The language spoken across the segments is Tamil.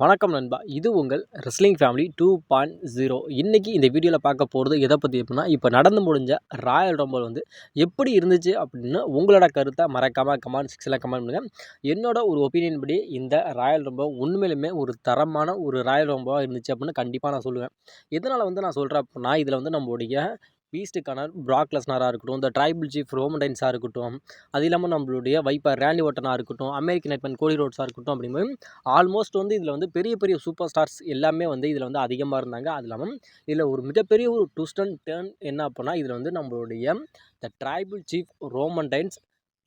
வணக்கம் நண்பா. இது உங்கள் wrestling family two point zero இன்றைக்கி இந்த வீடியோவில் பார்க்க போகிறது எதை பற்றி எப்படின்னா இப்போ நடந்து முடிஞ்ச ராயல் ரம்பல் வந்து எப்படி இருந்துச்சு அப்படின்னு உங்களோட கருத்தை மறக்காமல் கமெண்ட் செக்ஷனில் கமெண்ட் பண்ணுங்கள் என்னோட ஒரு ஒப்பீனியன் படி இந்த ராயல் ரம்பல் உண்மையிலுமே ஒரு தரமான ஒரு ராயல் ரம்பலாக இருந்துச்சு அப்படின்னு கண்டிப்பாக நான் சொல்லுவேன். எதனால் வந்து நான் சொல்கிறேன் அப்படின்னா இதில் வந்து நம்மளுடைய பீஸ்டுக்கான கனர் லெஸ்னராக இருக்கட்டும் இந்த ட்ரைபிள் சீஃப் ரோமடைன்ஸாக இருக்கட்டும் அது இல்லாமல் நம்மளுடைய வைப்பர் ரேண்டி ஓட்டனாக இருக்கட்டும் அமெரிக்கன் நெட்மன் கோலி ரோட்ஸாக இருக்கட்டும் அப்படிங்கும்போது ஆல்மோஸ்ட் வந்து இதில் வந்து பெரிய பெரிய சூப்பர் ஸ்டார்ஸ் எல்லாமே வந்து இதில் வந்து அதிகமாக இருந்தாங்க. அது இல்லாமல் இதில் ஒரு மிகப்பெரிய ஒரு ட்விஸ்ட் அண்ட் டேர்ன் என்ன அப்படின்னா இதில் வந்து நம்மளுடைய த ட்ரைபிள் சீஃப் ரோமண்டைன்ஸ்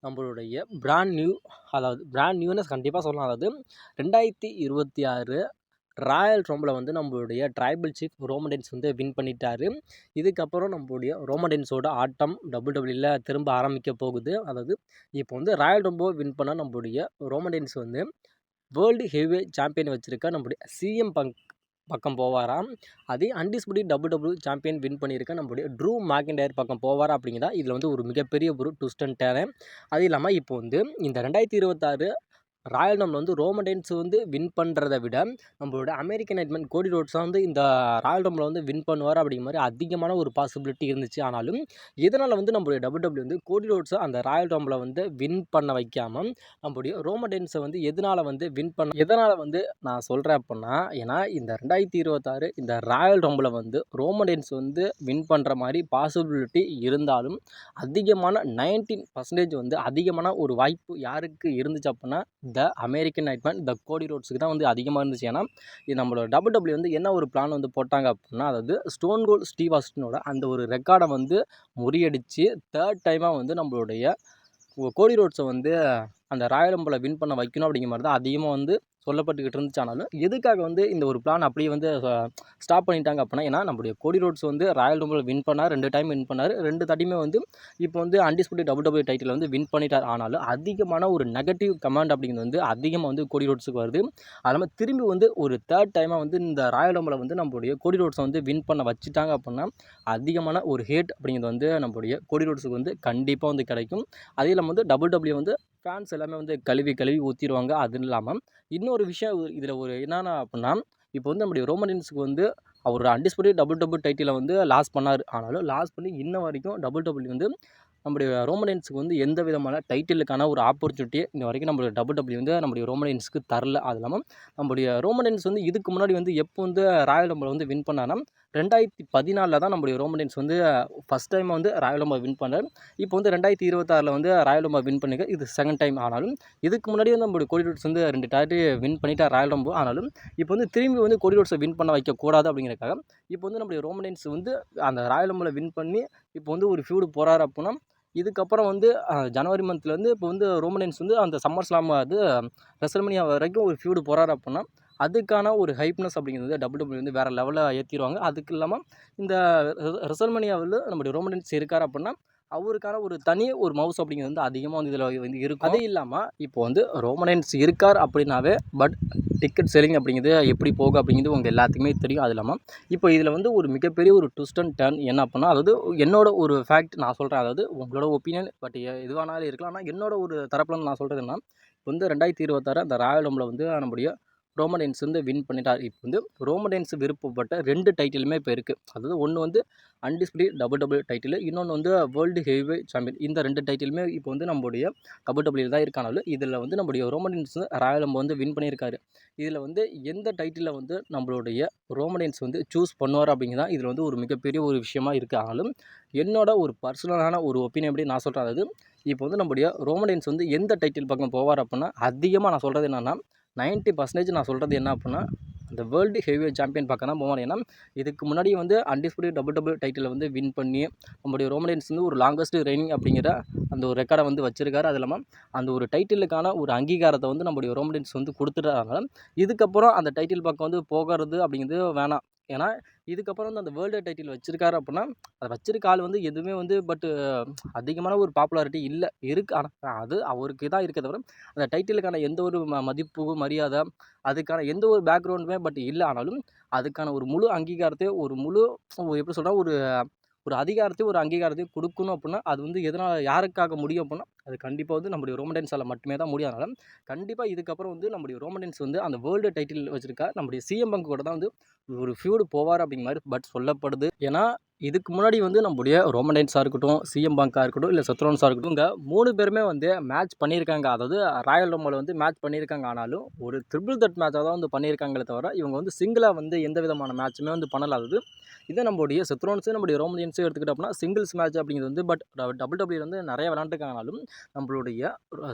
நம்மளுடைய பிராண்ட் நியூ அதாவது பிராண்ட் நியூனஸ் கண்டிப்பாக சொல்லலாம். அதாவது ரெண்டாயிரத்தி இருபத்தி ஆறு ராயல் ரோமில் வந்து நம்மளுடைய ட்ரைபல் சீஃப் ரோமடென்ஸ் வந்து வின் பண்ணிட்டாரு. இதுக்கப்புறம் நம்மளுடைய ரோமடென்ஸோட ஆட்டம் டபுள் டபுள்யூல திரும்ப ஆரம்பிக்க போகுது. அதாவது இப்போ வந்து ராயல் ரம்போ வின் பண்ணால் நம்மளுடைய ரோமடென்ஸ் வந்து வேர்ல்டு ஹெவி சாம்பியன் வச்சுருக்க நம்மளுடைய சிஎம் பங்க் பக்கம் போவாராம். அதே undisputed double double champion win பண்ணியிருக்க நம்மளுடைய ட்ரூ மேக்கின்டயர் பக்கம் போவாரா அப்படிங்கிறதா இதில் வந்து ஒரு மிகப்பெரிய ஒரு ட்விஸ்ட் டேரன் அது இல்லாமல் இப்போ வந்து இந்த ரெண்டாயிரத்தி இருபத்தாறு ராயல் ரம்பில் வந்து ரோமடைன்ஸ் வந்து வின் பண்ணுறத விட நம்மளோட அமெரிக்கன் நைட்மேன் கோடி ரோட்ஸாக வந்து இந்த ராயல் ரம்பில் வந்து வின் பண்ணுவார் அப்படிங்கிற மாதிரி அதிகமான ஒரு பாசிபிலிட்டி இருந்துச்சு. ஆனாலும் இதனால் வந்து நம்மளுடைய டபுள் டபுள்யூ வந்து கோடி ரோட்ஸை அந்த ராயல் ரம்பில் வந்து வின் பண்ண வைக்காமல் நம்மளுடைய ரோமடைன்ஸை வந்து எதனால் வந்து வின் பண்ண எதனால் வந்து நான் சொல்கிறேன் அப்படின்னா ஏன்னா இந்த ரெண்டாயிரத்தி இருபத்தாறு இந்த ராயல் ரம்பில் வந்து ரோமடைன்ஸ் வந்து வின் பண்ணுற மாதிரி பாசிபிலிட்டி இருந்தாலும் அதிகமான நைன்டீன் பர்சன்டேஜ் வந்து அதிகமான ஒரு வாய்ப்பு யாருக்கு இருந்துச்சு அப்படின்னா த அமெரிக்கன் நைட்மேன் த கோடி ரோட்ஸுக்கு தான் வந்து அதிகமாக இருந்துச்சு. ஏன்னா இது நம்மளோட டபுள் டபுள்யூ வந்து என்ன ஒரு பிளான் வந்து போட்டாங்க அப்படின்னா அதாவது ஸ்டோன் கோல் ஸ்டீவ் ஆஸ்டினோட அந்த ஒரு ரெக்கார்டை வந்து முறியடித்து தேர்ட் டைமாக வந்து நம்மளுடைய கோடி ரோட்ஸை வந்து அந்த ராயல் ரம்பில் வின் பண்ண வைக்கணும் அப்படிங்கிற மாதிரி தான் அதிகமாக வந்து சொல்லப்பட்டுக்கிட்டு இருந்துச்சானாலும் எதுக்காக வந்து இந்த ஒரு பிளான் அப்படியே வந்து ஸ்டாப் பண்ணிட்டாங்க அப்படின்னா ஏன்னா நம்முடைய கோடி ரோட்ஸ் வந்து ராயல் ரம்பிள் வின் பண்ணார் ரெண்டு டைம் வின் பண்ணார். ரெண்டு தட்டியுமே வந்து இப்போ வந்து அன்டிஸ்பியூட்டி டபுள் டபுள் டைட்டில் வந்து வின் பண்ணிட்டார். ஆனாலும் அதிகமான ஒரு நெகட்டிவ் கமெண்ட் அப்படிங்கிறது வந்து அதிகமாக வந்து கோடி ரோட்ஸுக்கு வருது. அது இல்லாமல் திரும்பி வந்து ஒரு தேர்ட் டைமாக வந்து இந்த ராயல் ரம்பில் வந்து நம்மளுடைய கோடி ரோட்ஸை வந்து வின் பண்ண வச்சுட்டாங்க அப்படின்னா அதிகமான ஒரு ஹேட் அப்படிங்கிறது வந்து நம்மளுடைய கோடி ரோட்ஸுக்கு வந்து கண்டிப்பாக வந்து கிடைக்கும். அதே இல்லாமல் வந்து டபுள் டபுள்யூ வந்து ஃபேன்ஸ் எல்லாமே வந்து கழுவி கழுவி ஊற்றிடுவாங்க அது இல்லாமல் இன்னொரு விஷயம் இதில் ஒரு என்னென்னா அப்படின்னா இப்போ வந்து நம்முடைய ரோமனின்ஸுக்கு வந்து அவர் அன்டிஸ்பியூட்டட் டபுள் டபுள் டைட்டிலை வந்து லாஸ் பண்ணார். ஆனாலும் லாஸ் பண்ணி இன்ன வரைக்கும் டபுள் டபுள் வந்து நம்முடைய ரோமனியன்ஸுக்கு வந்து எந்த விதமான டைட்டிலுக்கான ஒரு ஆப்பர்ச்சுனிட்டி இந்த வரைக்கும் நம்மளுடைய டபுள் டபுள்யூ வந்து நம்முடைய ரோமனியன்ஸுக்கு தரல. அது இல்லாமல் நம்முடைய ரோமனியன்ஸ் வந்து இதுக்கு முன்னாடி வந்து எப்போ வந்து ராயல் ரம்பில் வந்து வின் பண்ணானா ரெண்டாயிரத்தி பதினாலில் தான் நம்முடைய ரோமனியன்ஸ் வந்து ஃபஸ்ட் டைம் வந்து ராயல் வின் பண்ணார். இப்போ வந்து ரெண்டாயிரத்தி இருபத்தாறில் வந்து ராயல் வின் பண்ணிக்க இது செகண்ட் டைம் ஆனாலும் இதுக்கு முன்னாடி வந்து நம்மளுடைய கோடி ரோட்ஸ் வந்து ரெண்டு டாட்டி வின் பண்ணிட்டார் ராயலோம்போ ஆனாலும் இப்போ வந்து திரும்பி வந்து கோடி ரோட்ஸை வின் பண்ண வைக்கக்கூடாது அப்படிங்கிறக்காக இப்போ வந்து நம்முடைய ரோமனியன்ஸ் வந்து அந்த ராயல் வின் பண்ணி இப்போ வந்து ஒரு ஃபியூடு போகிறாரு அப்படின்னா இதுக்கப்புறம் வந்து ஜனவரி மந்த்லேருந்து இப்போ வந்து ரோமனியன்ஸ் வந்து அந்த சம்மர் ஸ்லாம் அது ரெசல்மனியா வரைக்கும் ஒரு ஃபியூடு போகிறாரு அப்படின்னா அதுக்கான ஒரு ஹைப்னஸ் அப்படிங்கிறது டபுள் டபுள்யூ வந்து வேறு லெவலில் ஏற்றிடுவாங்க அதுக்கு இல்லாமல் இந்த ரெசல்மனியாவில் நம்முடைய ரோமன்ஸ் இருக்கார் அப்படின்னா அவருக்கான ஒரு தனி ஒரு மவுஸ் அப்படிங்கிறது வந்து அதிகமாக வந்து இதில் வந்து இருக்கும். அதே இல்லாமல் இப்போ வந்து ரோமனன்ஸ் இருக்கார் அப்படின்னாவே பட் டிக்கெட் செல்லிங் அப்படிங்கிறது எப்படி போகும் அப்படிங்கிறது உங்கள் எல்லாத்துக்குமே தெரியும். அது இல்லாமல் இப்போ இதில் வந்து ஒரு மிகப்பெரிய ஒரு ட்விஸ்ட் அண்ட் டர்ன் என்ன அப்படின்னா அதாவது என்னோட ஒரு ஃபேக்ட் நான் சொல்கிறேன் அதாவது உங்களோட ஒப்பீனியன் பட் எதுவானாலும் இருக்கலாம். ஆனால் என்னோட ஒரு தரப்பில் நான் சொல்கிறது என்ன இப்போ வந்து ரெண்டாயிரத்தி இருபத்தாறு அந்த ராயல் ரம்பில் வந்து நம்முடைய ரோமடைன்ஸ் வந்து வின் பண்ணிட்டார். இப்போ வந்து ரோமடைன்ஸ் விருப்பப்பட்ட ரெண்டு டைட்டிலுமே இப்போ இருக்குது அதாவது ஒன்று வந்து அன்டிஸ்பிளி டபுள் டபுள் டைட்டில் இன்னொன்று வந்து வேர்ல்டு ஹெவி சாம்பியன் இந்த ரெண்டு டைட்டிலுமே இப்போ வந்து நம்மளுடைய டபுள் டபுள்யூ தான் இருக்கானாலும் இதில் வந்து நம்மளுடைய ரோமடைன்ஸ் ராயல் நம்ம வந்து வின் பண்ணியிருக்காரு. இதில் வந்து எந்த டைட்டிலில் வந்து நம்மளுடைய ரோமடைன்ஸ் வந்து சூஸ் பண்ணுவார் அப்படிங்கிறதான் இதில் வந்து ஒரு மிகப்பெரிய ஒரு விஷயமா இருக்குது ஆனாலும் என்னோட ஒரு பர்சனலான ஒரு ஒப்பீனியன் அப்படி நான் சொல்கிறேன் அதாவது இப்போ வந்து நம்முடைய ரோமடைன்ஸ் வந்து எந்த டைட்டில் பக்கம் போவார் அப்படின்னா அதிகமாக நான் சொல்கிறது என்னென்னா நைன்ட்டி பர்சன்டேஜ் நான் சொல்கிறது என்ன அப்படின்னா அந்த வேர்ல்டு ஹெவியர் சாம்பியன் பார்க்க தான் போவார் ஏன்னா இதுக்கு முன்னாடி வந்து அன்டிஸ்பியூட் டபுள் டபுள் டைட்டில் வந்து வின் பண்ணி நம்முடைய ரோமலியன்ஸ் வந்து ஒரு லாங்கஸ்ட் ரெய்னிங் அப்படிங்கிற அந்த ஒரு ரெக்கார்டை வந்து வச்சிருக்காரு. அது இல்லாமல் அந்த ஒரு டைட்டிலுக்கான ஒரு அங்கீகாரத்தை வந்து நம்முடைய ரோமலியன்ஸ் வந்து கொடுத்துட்டாங்க இதுக்கப்புறம் அந்த டைட்டில் பக்கம் வந்து போகிறது அப்படிங்கிறது வேணாம். ஏன்னா இதுக்கப்புறம் வந்து அந்த வேர்ல்டு டைட்டில் வச்சுருக்காரு அப்படின்னா அதை வச்சிருக்க ஆள் வந்து எதுவுமே வந்து பட்டு அதிகமான ஒரு பாப்புலாரிட்டி இல்லை. இருக்குது ஆனால் அது அவருக்கு தான் இருக்கே தவிர அந்த டைட்டிலுக்கான எந்த ஒரு ம மதிப்பு மரியாதை அதுக்கான எந்த ஒரு பேக்ரவுண்டுமே பட் இல்லை. ஆனாலும் அதுக்கான ஒரு முழு அங்கீகாரத்தை ஒரு முழு எப்படி சொல்கிறா ஒரு ஒரு அதிகாரத்தையும் ஒரு அங்கீகாரத்தையும் கொடுக்கணும் அப்படின்னா அது வந்து எதனால் யாருக்காக முடியும் அப்படின்னா அது கண்டிப்பாக வந்து நம்முடைய ரோமடென்ஸால் மட்டுமே தான் முடியும். அதனால் கண்டிப்பாக இதுக்கப்புறம் வந்து நம்முடைய ரோமடன்ஸ் வந்து அந்த வேர்ல்டு டைட்டில் வச்சுருக்கா நம்முடைய சிஎம் பங்கு கூட தான் வந்து ஒரு ஃபியூடு போவார் அப்படிங்கிற மாதிரி பட் சொல்லப்படுது. ஏன்னா இதுக்கு முன்னாடி வந்து நம்முடைய ரோமனைன்ஸாக இருக்கட்டும் சிஎம் பங்காக இருக்கட்டும் இல்லை சத்ரோன்ஸாக இருக்கட்டும் இங்கே மூணு பேருமே வந்து மேட்ச் பண்ணியிருக்காங்க. அதாவது ராயல் ரோமில் வந்து மேட்ச் பண்ணியிருக்காங்க. ஆனாலும் ஒரு ட்ரிபிள் தட் மேட்சாக தான் வந்து பண்ணியிருக்காங்களே தவிர இவங்க வந்து சிங்கிளாக வந்து எந்த விதமான மேட்சுமே வந்து பண்ணலாதது இதே நம்முடைய செத்ரோன்ஸு நம்முடைய ரோமனியன்ஸு எடுத்துக்கிட்டோம்னா சிங்கிள்ஸ் மேட்ச் அப்படிங்கிறது வந்து பட் டபுள் டபுள்யூ வந்து நிறைய விளாண்டுருக்காங்கனாலும் நம்மளுடைய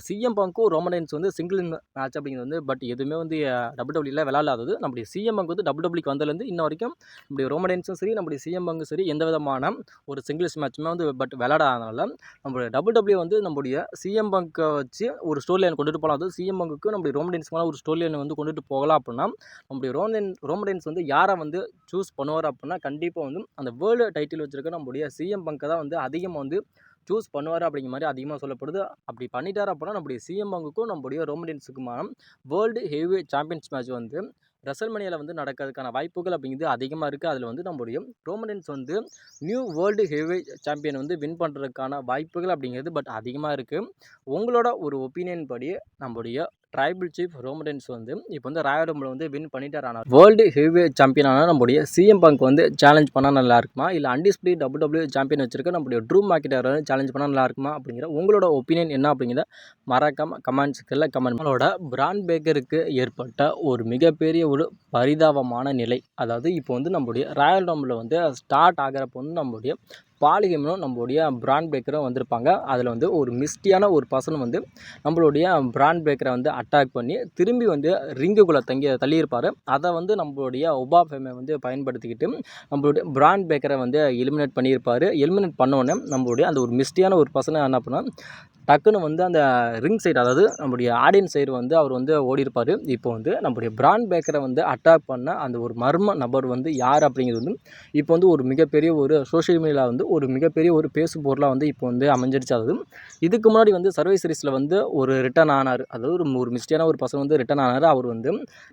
சிஎம் பங்க்கும் ரோமனியன்ஸ் வந்து சிங்கிள் மேட்ச் அப்படிங்கிறது வந்து பட் எதுவுமே வந்து டபுள் டபுள்யூல விளாடாதது நம்முடைய சிஎம் பங்க் வந்து டபுள் டபுள்யூக்கு வந்ததுலேருந்து இன்ன வரைக்கும் நம்முடைய ரோமனியன்ஸும் சரி நம்முடைய சிஎம் பங்கும் சரி எந்த விதமான ஒரு சிங்கிள்ஸ் மேட்சுமே வந்து பட் விளாடாதனால நம்மளுடைய டபுள் டபிள்யூ வந்து நம்முடைய சிஎம் பங்கை வச்சு ஒரு ஸ்டோரி லைன் கொண்டுட்டு போகலாம் அது சிஎம் பங்குக்கு நம்முடைய ரோமடென்ஸ்க்கான ஒரு ஸ்டோரி லைன் வந்து கொண்டுட்டு போகலாம் அப்படின்னா நம்முடைய ரோமடென் ரோமடென்ஸ் வந்து யாரை வந்து சூஸ் பண்ணுவார் அப்படின்னா கண்டிப்பாக வந்து அந்த வேர்ல்டு டைட்டில் வச்சுருக்க நம்முடைய சிஎம் பங்கை தான் வந்து அதிகமாக வந்து சூஸ் பண்ணுவார் அப்படிங்கிற மாதிரி அதிகமாக சொல்லப்படுது. அப்படி பண்ணிட்டார் அப்படின்னா நம்முடைய சிஎம் பங்குக்கும் நம்முடைய ரோமனியன்ஸுக்குமான வேர்ல்டு ஹெவி சாம்பியன்ஸ் மேட்ச் வந்து ரெசல்மனியில் வந்து நடக்கிறதுக்கான வாய்ப்புகள் அப்படிங்கிறது அதிகமாக இருக்குது அதில் வந்து நம்முடைய ரோமனியன்ஸ் வந்து நியூ வேர்ல்டு ஹெவி சாம்பியன் வந்து வின் பண்ணுறதுக்கான வாய்ப்புகள் அப்படிங்கிறது பட் அதிகமாக இருக்குது உங்களோட ஒரு ஒப்பீனியன் படி நம்முடைய ட்ரைபிள் சீஃப் ரோமடன்ஸ் வந்து இப்போ வந்து ராயல் ரம்பில் வந்து வின் பண்ணிட்டார். ஆனால் வேர்ல்டு ஹெவி சாம்பியனான நம்முடைய சிஎம் பங்க் வந்து சேலஞ்ச் பண்ணால் நல்லா இருக்குமா? இல்லை அன்டிஸ்பிளி டபுள் டபுள்யூ சாம்பியன் வச்சிருக்க நம்முடைய ட்ரூ மார்க்கெட்டர் வந்து சேலஞ்ச் பண்ணால் நல்லா இருக்குமா? அப்படிங்கிற உங்களோட ஒப்பீனியன் என்ன அப்படிங்கிறத மறக்காம கமெண்ட்ஸுக்கெல்லாம் கமெண்ட் நம்மளோட பிராண்ட் பேக்கருக்கு ஏற்பட்ட ஒரு மிகப்பெரிய ஒரு பரிதாபமான நிலை. அதாவது இப்போ வந்து நம்முடைய ராயல் ரம்பில் வந்து ஸ்டார்ட் ஆகிறப்போ வந்து நம்முடைய பாலிகமனும் நம்மளுடைய பிராண்ட் பேக்கரும் வந்திருப்பாங்க. அதில் வந்து ஒரு மிஸ்டியான ஒரு பர்சன் வந்து நம்மளுடைய பிராண்ட் பேக்கரை வந்து அட்டாக் பண்ணி திரும்பி வந்து ரிங்குக்குள்ளே தங்கி தள்ளியிருப்பார். அதை வந்து நம்மளுடைய ஒபா ஃபேமை வந்து பயன்படுத்திக்கிட்டு நம்மளுடைய பிராண்ட் பேக்கரை வந்து எலிமினேட் பண்ணியிருப்பார். எலிமினேட் பண்ணோன்னே நம்மளுடைய அந்த ஒரு மிஸ்டியான ஒரு பர்சனை என்ன பண்ணால் டக்குன்னு வந்து அந்த ரிங் சைடு அதாவது நம்முடைய ஆடியன்ஸ் சைடு வந்து அவர் வந்து ஓடிருப்பார் இப்போ வந்து நம்முடைய பிராண்ட் பேக்கரை வந்து அட்டாக் பண்ண அந்த ஒரு மர்ம நபர் வந்து யார் அப்படிங்கிறது வந்து இப்போ வந்து ஒரு மிகப்பெரிய ஒரு சோஷியல் மீடியாவில் வந்து ஒரு மிகப்பெரிய ஒரு பேசு பொருளாக வந்து இப்போ வந்து அமைஞ்சிருச்சு. அதாவது இதுக்கு முன்னாடி வந்து சர்வீஸ் சீரீஸில் வந்து ஒரு ரிட்டன் ஆனார். அதாவது ஒரு ஒரு மிஸ்டியான ஒரு பர்சன் வந்து ரிட்டர்ன் ஆனார். அவர் வந்து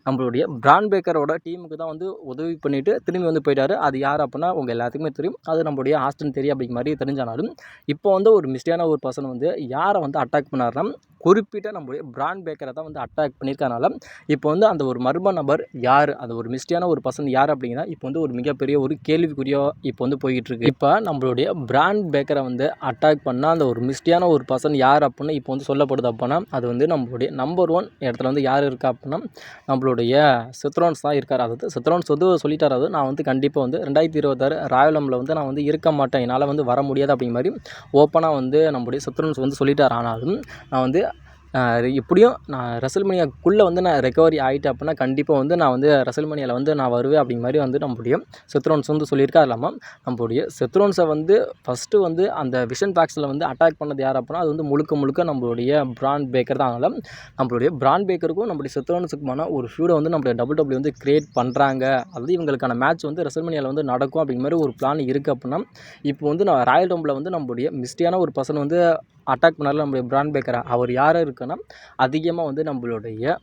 நம்மளுடைய பிராண்ட் பேக்கரோட டீமுக்கு தான் வந்து உதவி பண்ணிவிட்டு திரும்பி வந்து போயிட்டார். அது யார் அப்படின்னா உங்கள் எல்லாத்துக்குமே தெரியும். அது நம்மளுடைய ஆஸ்டன் தெரியும் அப்படிங்கிற மாதிரி தெரிஞ்சானாலும் இப்போ வந்து ஒரு மிஸ்டியான ஒரு பர்சன் வந்து யார் யாரை வந்து அட்டாக் பண்ணார்னா குறிப்பிட்ட நம்மளுடைய பிராண்ட் பேக்கரை தான் வந்து அட்டாக் பண்ணியிருக்கனால இப்போ வந்து அந்த ஒரு மர்ம நபர் யார்? அந்த ஒரு மிஸ்டியான ஒரு பர்சன் யார் அப்படிங்கன்னா இப்போ வந்து ஒரு மிகப்பெரிய ஒரு கேள்விக்குறியோ இப்போ வந்து போய்கிட்டுருக்கு இப்போ நம்மளுடைய பிராண்ட் பேக்கரை வந்து அட்டாக் பண்ணால் அந்த ஒரு மிஸ்டியான ஒரு பர்சன் யார் அப்படின்னு இப்போ வந்து சொல்லப்படுது அப்படின்னா அது வந்து நம்மளுடைய நம்பர் ஒன் இடத்துல வந்து யார் இருக்கா அப்படின்னா நம்மளுடைய சித்ரோன்ஸ் தான் இருக்கார். அதாவது சித்ரோன்ஸ் வந்து சொல்லிட்டார். அது நான் வந்து கண்டிப்பாக வந்து ரெண்டாயிரத்தி இருபத்தாறு ராயலமில் வந்து நான் வந்து இருக்க மாட்டேன். என்னால் வந்து வர முடியாது அப்படிங்கிற மாதிரி ஓப்பனாக வந்து நம்மளுடைய சித்ரோன்ஸ் வந்து சொல்லி சொல்லிட்டார். ஆனாலும் நான் வந்து எப்படியும் நான் ரசல்மனியாக்குள்ளே வந்து நான் ரெக்கவரி ஆகிட்டேன் அப்படின்னா கண்டிப்பாக வந்து நான் வந்து ரசல்மனியாவில் வந்து நான் வருவேன் அப்படிங்கிற மாதிரி வந்து நம்முடைய செத்ரோன்ஸ் வந்து சொல்லியிருக்கா இல்லாமல் நம்மளுடைய செத்ரோன்ஸை வந்து ஃபஸ்ட்டு வந்து அந்த விஷன் பேக்ஸில் வந்து அட்டாக் பண்ணது யார் அப்படின்னா அது வந்து முழுக்க முழுக்க நம்மளுடைய பிராண்ட் பேக்கர் தான். அதனால் நம்மளுடைய பிராண்ட் பேக்கருக்கும் நம்மளுடைய செத்ரோன்ஸுக்குமான ஒரு ஃபியூடை வந்து நம்மளுடைய டபுள் டபுள் வந்து கிரியேட் பண்ணுறாங்க அதாவது இவங்களுக்கான மேட்ச் வந்து ரசல்மனியாவில் வந்து நடக்கும் அப்படிங்கிற மாதிரி ஒரு பிளான் இருக்குது அப்படின்னா இப்போ வந்து நான் ராயல் டம்பில் வந்து நம்மளுடைய மிஸ்டியான ஒரு பர்சன் வந்து அட்டாக் பண்ணார்ல நம்மளுடைய பிராண்ட் பேக்கரை அவர் யார் இருக்குன்னா அதிகமாக வந்து நம்மளுடைய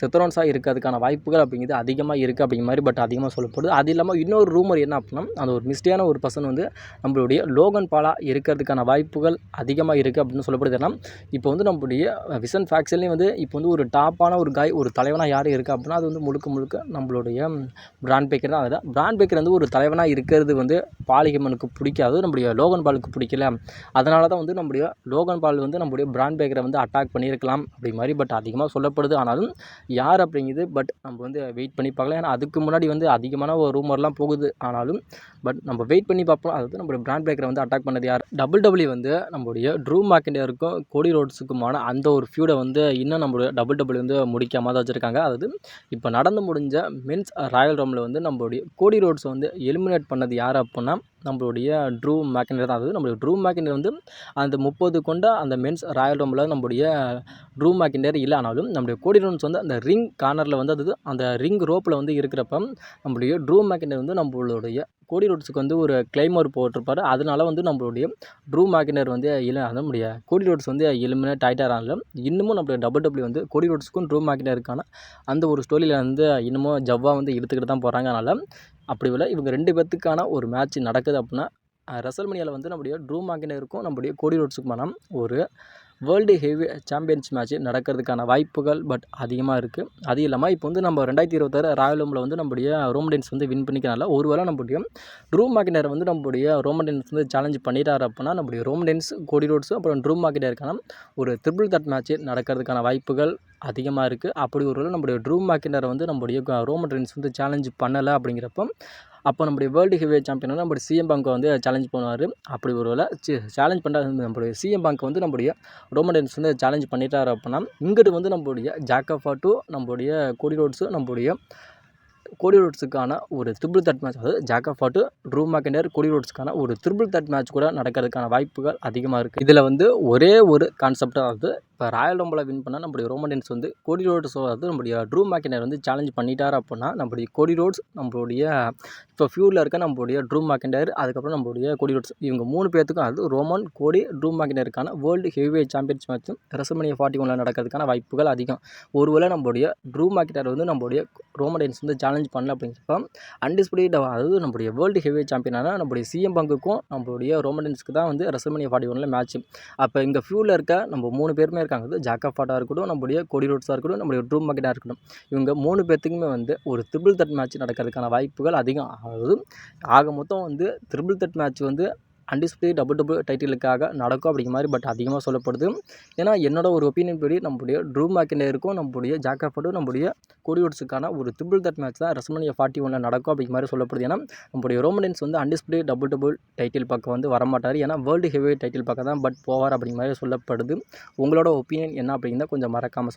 செத்தரோன்ஸாக இருக்கிறதுக்கான வாய்ப்புகள் அப்படிங்கிறது அதிகமாக இருக்குது அப்படிங்கிற மாதிரி பட் அதிகமாக சொல்லப்படுது. அது இல்லாமல் இன்னொரு ரூமர் என்ன அப்படின்னா அந்த ஒரு மிஸ்டியான ஒரு பர்சன் வந்து நம்மளுடைய லோகன் பாலாக இருக்கிறதுக்கான வாய்ப்புகள் அதிகமாக இருக்குது அப்படின்னு சொல்லப்படுது. ஏன்னா இப்போ வந்து நம்மளுடைய விசன் ஃபேக்ஷன்லேயும் வந்து இப்போ வந்து ஒரு டாப்பான ஒரு காய் ஒரு தலைவனாக யார் இருக்குது அப்படின்னா அது வந்து முழுக்க முழுக்க நம்மளுடைய பிராண்ட் பேக்கர் தான். அதில் பிராண்ட் பேக்கர் வந்து ஒரு தலைவனாக இருக்கிறது வந்து பாலிகமனுக்கு பிடிக்காது நம்மளுடைய லோகன் பாலுக்கு பிடிக்கல. அதனால தான் வந்து நம்முடைய லோகன் பால் வந்து நம்மளுடைய பிராண்ட் பேக்கரை வந்து அட்டாக் பண்ணியிருக்கலாம் அப்படி மாதிரி பட் அதிகமாக சொல்லப்படுது. ஆனாலும் யார் அப்படிங்குது பட் நம்ம வந்து வெயிட் பண்ணி பார்க்கலாம். ஏன்னா அதுக்கு முன்னாடி வந்து அதிகமான ஒரு ரூமர்லாம் போகுது ஆனாலும் பட் நம்ம வெயிட் பண்ணி பார்ப்போம். அதாவது நம்மளுடைய பிராண்ட் பிரேக்கரை வந்து அட்டாக் பண்ணது யார்? டபுள் டபுள்யூ வந்து நம்மளுடைய ட்ரூ மேக்கண்டியருக்கும் கோடி ரோட்ஸுக்குமான அந்த ஒரு ஃபியூடை வந்து இன்னும் நம்மளுடைய டபுள் டபுள்யூ வந்து முடிக்காமல் தான் வச்சுருக்காங்க. அதாவது இப்போ நடந்து முடிஞ்ச மென்ஸ் ராயல் ரூமில் வந்து நம்மளுடைய கோடி ரோட்ஸ் வந்து எலிமினேட் பண்ணது யார் அப்படின்னா நம்மளுடைய ட்ரூ மேக்கனர் தான். அது நம்மளுடைய ட்ரூ மேக்கனர் வந்து அந்த முப்பது கொண்ட அந்த மென்ஸ் ராயல் ரூமில் நம்மளுடைய ட்ரூ மேக்கனர் இல்லை. ஆனாலும் நம்மளுடைய கோடி ரவுண்ட்ஸ் வந்து அந்த ரிங் கார்னரில் வந்து அது அந்த ரிங் ரோப்பில் வந்து இருக்கிறப்ப நம்மளுடைய ட்ரூ மேக்கனர் வந்து நம்மளுடைய கோடி ரோட்ஸுக்கு வந்து ஒரு கிளைமர் போட்டிருப்பாரு. அதனால வந்து நம்மளுடைய ட்ரூ மேக்கினர் வந்து இல்லை அந்த முடிய கோடி ரோட்ஸ் வந்து எலிமினேட் ஆகிட்டாராலும் இன்னமும் நம்மளுடைய டபுள் டபுள்யூ வந்து கோடி ரோட்ஸுக்கும் ட்ரூ மேக்கினருக்கான அந்த ஒரு ஸ்டோரியில் வந்து இன்னமும் ஜவ்வாக வந்து எடுத்துக்கிட்டு தான் போகிறாங்க அதனால் அப்படி இல்லை. இவங்க ரெண்டு பேர்த்துக்கான ஒரு மேட்ச் நடக்குது அப்படின்னா ரெசல்மனியாவில் வந்து நம்முடைய ட்ரூ மேக்கினருக்கும் நம்முடைய கோடி ரோட்ஸுக்குமான ஒரு வேர்ல்டு ஹெவி சாம்பியன்ஸ் மேட்ச் நடக்கிறதுக்கான வாய்ப்புகள் பட் அதிகமாக இருக்குது அது இல்லாமல் இப்போ வந்து நம்ம ரெண்டாயிரத்தி இருபத்தாறு ராயல் ரூமில் வந்து நம்முடைய ரோமடென்ஸ் வந்து வின் பண்ணிக்கிறனால ஒருவேளை நம்முடைய ட்ரூ மார்க்கினர் வந்து நம்முடைய ரோமடென்ஸ் வந்து சேலஞ்ச் பண்ணிட்டார் அப்படின்னா நம்முடைய ரோமடென்ஸ் கோடி ரோட்ஸும் அப்புறம் ட்ரூ மார்க்கினருக்கான ஒரு ட்ரிபிள் தட் மேட்ச் நடக்கிறதுக்கான வாய்ப்புகள் அதிகமாக இருக்குது அப்படி ஒரு நம்முடைய ட்ரூ மார்க்கினர் வந்து நம்முடைய ரோமன் வந்து சேலஞ்ச் பண்ணலை அப்படிங்கிறப்போ அப்போ நம்முடைய வேர்ல்டு ஹெவி சாம்பியன் வந்து நம்முடைய சிஎம் பங்கை வந்து சேலஞ்ச் பண்ணுவார். அப்படி ஒரு வேலை சேலஞ்ச் பண்ணுற நம்முடைய சிஎம் பேங்க் வந்து நம்முடைய ரோமன் வந்து சேலஞ்ச் பண்ணிட்டார் அப்படின்னா இங்கிட்டு வந்து நம்முடைய ஜாக்கஃபா டு நம்முடைய கோடி ரோட்ஸு நம்முடைய கோடி ரோட்ஸுக்கான ஒரு த்ரிபிள் தட் மேட்ச் அதாவது Jacob Fatu Drew McIntyre Cody ரோட்ஸ்க்கான ஒரு த்ரிபிள் தட் மேட்ச் கூட நடக்கிறதுக்கான வாய்ப்புகள் அதிகமாக இருக்குது இதில் வந்து ஒரே ஒரு கான்செப்ட் அதாவது இப்போ ராயல் ரம்பில் வின் பண்ணால் நம்முடைய ரோமன்டென்ஸ் வந்து கோடி ரோட்ஸ் வந்து நம்முடைய ட்ரூ மேக்கினர் வந்து சேலஞ்ச் பண்ணிட்டார் அப்படின்னா நம்முடைய கோடி ரோட்ஸ் நம்மளுடைய இப்போ ஃபியூரில் இருக்க நம்மளுடைய ட்ரூ மேக்கினர் அதுக்கப்புறம் நம்மளுடைய கோடி ரோட்ஸ் இவங்க மூணு பேர்த்துக்கும் அது ரோமன் கோடி ட்ரூ மேக்கினருக்கான வேர்ல்டு ஹெவிவே சாம்பியன்ஸ் மேட்சும் ரெசல்மனியா ஃபார்ட்டி ஒனில் நடக்கிறதுக்கான வாய்ப்புகள் அதிகம். ஒருவேளை நம்மளுடைய ட்ரூ மேக்கினர் வந்து நம்மளுடைய ரோமன்டென்ஸ் வந்து சேலஞ்ச் பண்ணல அப்படிங்கிறப்ப அன்டிஸ்பிளேட் அதாவது நம்மளுடைய வேர்ல்டு ஹெவி சாம்பியனான நம்மளுடைய சிஎம் பங்குக்கும் நம்மளுடைய ரோமன்டென்ஸ்க்கு தான் வந்து ரெசல்மனியா ஃபார்ட்டி ஒனில் மேட்ச் அப்போ இங்கே ஃபியூரில் இருக்க நம்ம மூணு பேருமே இருக்காங்க. ஜாக்கா ஃபாட்டாக இருக்கட்டும் நம்முடைய கொடி ரோட்ஸாக இருக்கட்டும் நம்முடைய ட்ரூம் மக்கெட்டாக இருக்கட்டும். இவங்க மூணு பேர்த்துக்குமே வந்து ஒரு த்ரிபிள் தட் மேட்ச் நடக்கிறதுக்கான வாய்ப்புகள் அதிகம். அதாவது ஆக மொத்தம் வந்து த்ரிபிள் தட் மேட்ச் வந்து அன்டிஸ்பிளே டபுள் டபுள் டைட்டிலுக்காக நடக்கும் அப்படிங்கிற மாதிரி பட் அதிகமாக சொல்லப்படுது. ஏன்னா என்னோட ஒரு ஒப்பீனியன் படி நம்முடைய ட்ரூ மேக்கிண்டேருக்கும் நம்முடைய ஜாக்காஃபர்டும் நம்முடைய கோடிவுட்ஸுக்கான ஒரு திபிள் தட் மேட்ச் தான் ரசமனியா ஃபார்ட்டி ஒனில் நடக்கும் அப்படிங்கிற மாதிரி சொல்லப்படுது. ஏன்னா நம்முடைய ரோமனின்ஸ் வந்து அன்டிஸ்பிளே டபுள் டபுள் டைட்டில் பக்கம் வந்து வரமாட்டார். ஏன்னா வேர்ல்டு ஹெவி டைட்டில் பக்கம் தான் பட் போவார் அப்படிங்கிற மாதிரி சொல்லப்படுது. உங்களோட ஒப்பீனியன் என்ன அப்படிங்கிறத கொஞ்சம் மறக்காமல் சொல்லுங்கள்